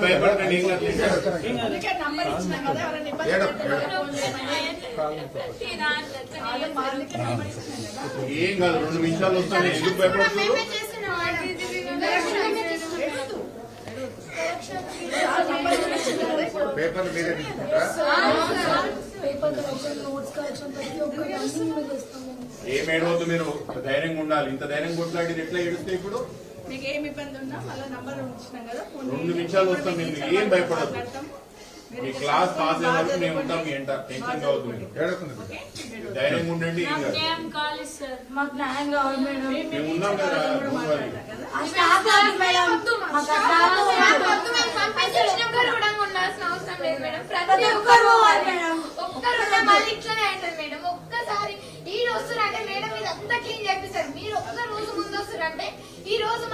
భయపడకండి ఏం కాదు ఏం కాదు రెండు నిమిషాలు వస్తాను ఎందుకు భయపడుతున్నారు పేపర్లు మీరే తీసుకుంటారా ఏం ఏడవద్దు మీరు. ధైర్యంగా ఉండాలి. ఇంత ధైర్యం కొట్లాడి ఎట్లా ఏడుస్తే ఇప్పుడు? మీకు ఏమి ఇబ్బంది ఉన్నా వాళ్ళ నంబర్ ఇచ్చినాం కదా రెండు. నిమిషాలు వస్తాం మేము ఏం. మీరు మీ క్లాస్ పాస్ అయ్యే వరకు మేము ఉంటాం మీ. ఎంట టెన్షన్ కావద్దు మీరు? మీరు ధైర్యంగా ఉండండి మాకు న్యాయం కావాలి మేడం. మేము ఉన్నాం కదా స్టాఫ్ కాదు. మేడం. ప్రతి ఒక్కరు పోవాలి మేడం. ఒక్కసారి ఈ రోజు అంటే మేడం ఇదంతా క్లీన్ చేపిస్తారు. మీరు ఒక్క రోజు ముందు వస్తారంటే ఈ రోజు